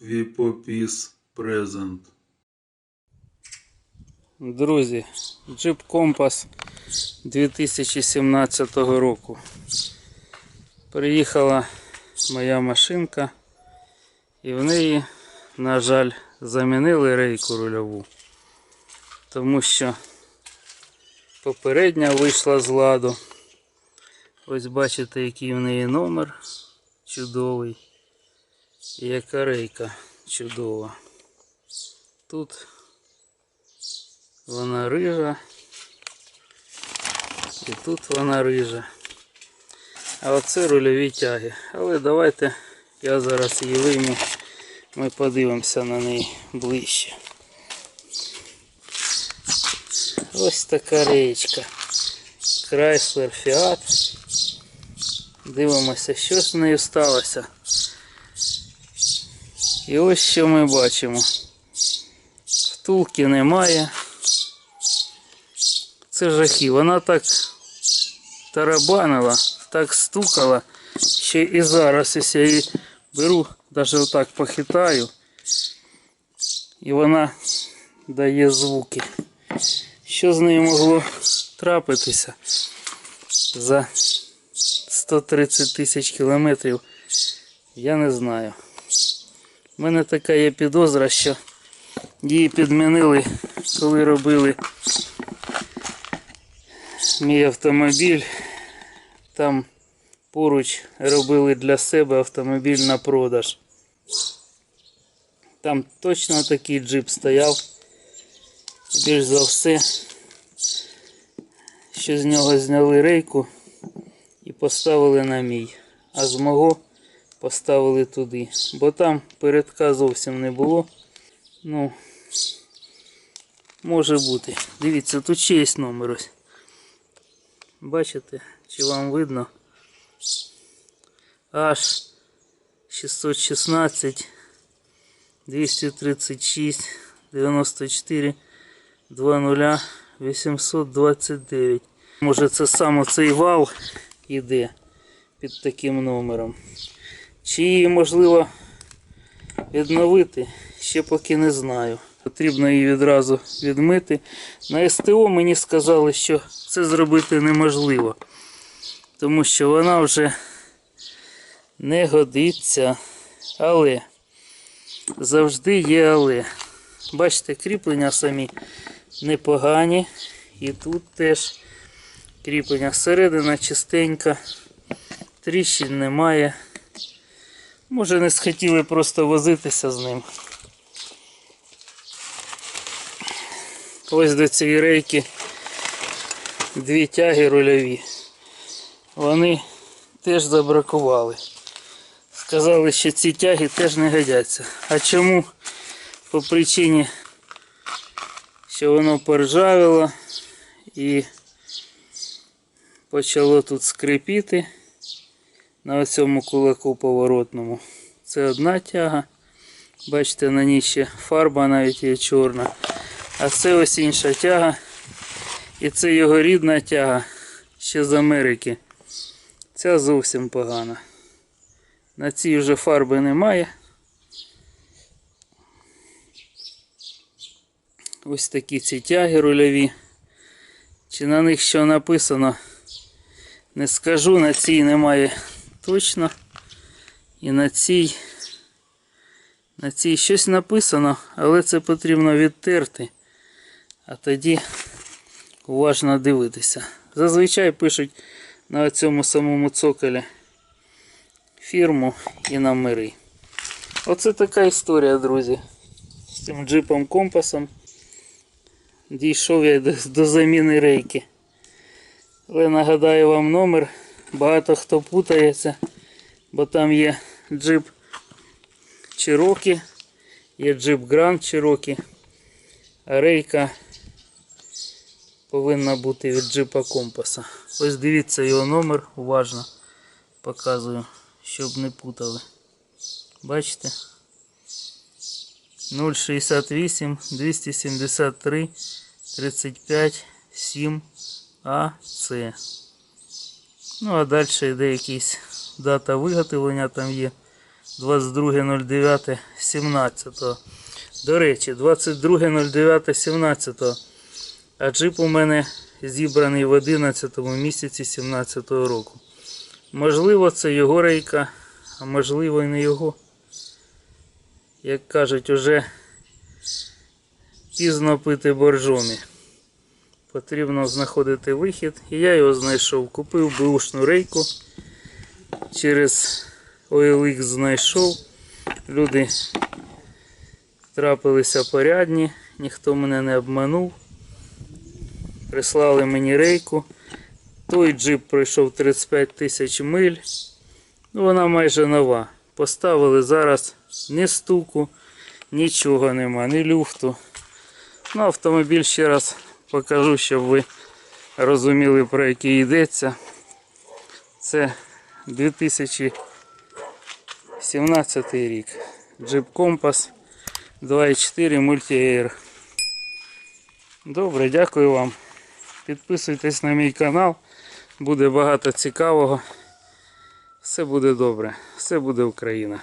Віпопіс презент. Друзі, Jeep Compass 2017 року. Приїхала моя машинка і в неї, на жаль, замінили рейку рульову. Тому що попередня вийшла з ладу. Ось бачите, який в неї номер чудовий. І яка рейка чудова. Тут вона рижа. І тут вона рижа. А оце рульові тяги. Але давайте я зараз її вийму. Ми подивимося на неї ближче. Ось така речка. Chrysler Fiat. Дивимося, що з нею сталося. І ось що ми бачимо. Втулки немає. Це жахи. Вона так тарабанила, так стукала, що і зараз, я її беру, навіть отак похитаю, і вона дає звуки. Що з нею могло трапитися за 130 тисяч кілометрів, я не знаю. У мене така є підозра, що її підмінили, коли робили мій автомобіль. Там поруч робили для себе автомобіль на продаж. Там точно такий джип стояв. Більш за все, що з нього зняли рейку і поставили на мій. А з мого поставили туди. Бо там передка зовсім не було. Ну, може бути. Дивіться, тут ще є номер ось. Бачите, чи вам видно? Аж 616 236 94 20 829. Може це саме цей вал іде під таким номером. Чи її можливо відновити, ще поки не знаю. Потрібно її відразу відмити. На СТО мені сказали, що це зробити неможливо, тому що вона вже не годиться. Але завжди є але. Бачите, кріплення самі непогані. І тут теж кріплення середина чистенька, тріщин немає. Може не схотіли просто возитися з ним. Ось до цієї рейки дві тяги рульові. Вони теж забракували. Сказали, що ці тяги теж не годяться. А чому? По причині, що воно поржавіло і почало тут скрипіти на цьому кулаку поворотному. Це одна тяга. Бачите, на ній ще фарба навіть є чорна. А це ось інша тяга. І це його рідна тяга ще з Америки. Ця зовсім погана. На цій вже фарби немає. Ось такі ці тяги рульові. Чи на них що написано? Не скажу, на цій немає точно. І на цій. На цій щось написано, але це потрібно відтерти. А тоді уважно дивитися. Зазвичай пишуть на цьому самому цоколі фірму і номери. Оце така історія, друзі. З цим джипом компасом. Дійшов я до, до заміни рейки. Але нагадаю вам номер. Багато хто путається, бо там є джип Cherokee, є джип Grand Cherokee, а рейка повинна бути від джипа компаса. Ось дивіться його номер, уважно показую, щоб не путали. Бачите? 068 273 35 7 АЦ. Ну а далі йде якась дата виготовлення там є. 22.09.17. До речі, 22.09.17. А джип у мене зібраний в 11 місяці 17 року. Можливо, це його рейка, а можливо і не його. Як кажуть, уже пізно пити боржомі. Потрібно знаходити вихід. І я його знайшов. Купив бушну рейку. Через OLX знайшов. Люди трапилися порядні, ніхто мене не обманув. Прислали мені рейку. Той джип пройшов 35 тисяч миль. Ну, вона майже нова. Поставили зараз ні стуку, нічого нема, ні люфту. Ну, автомобіль ще раз покажу, щоб ви розуміли, про який йдеться. Це 2017 рік. Jeep Compass 2.4 Multi-Air. Добре, дякую вам. Підписуйтесь на мій канал. Буде багато цікавого. Все буде добре. Все буде Україна.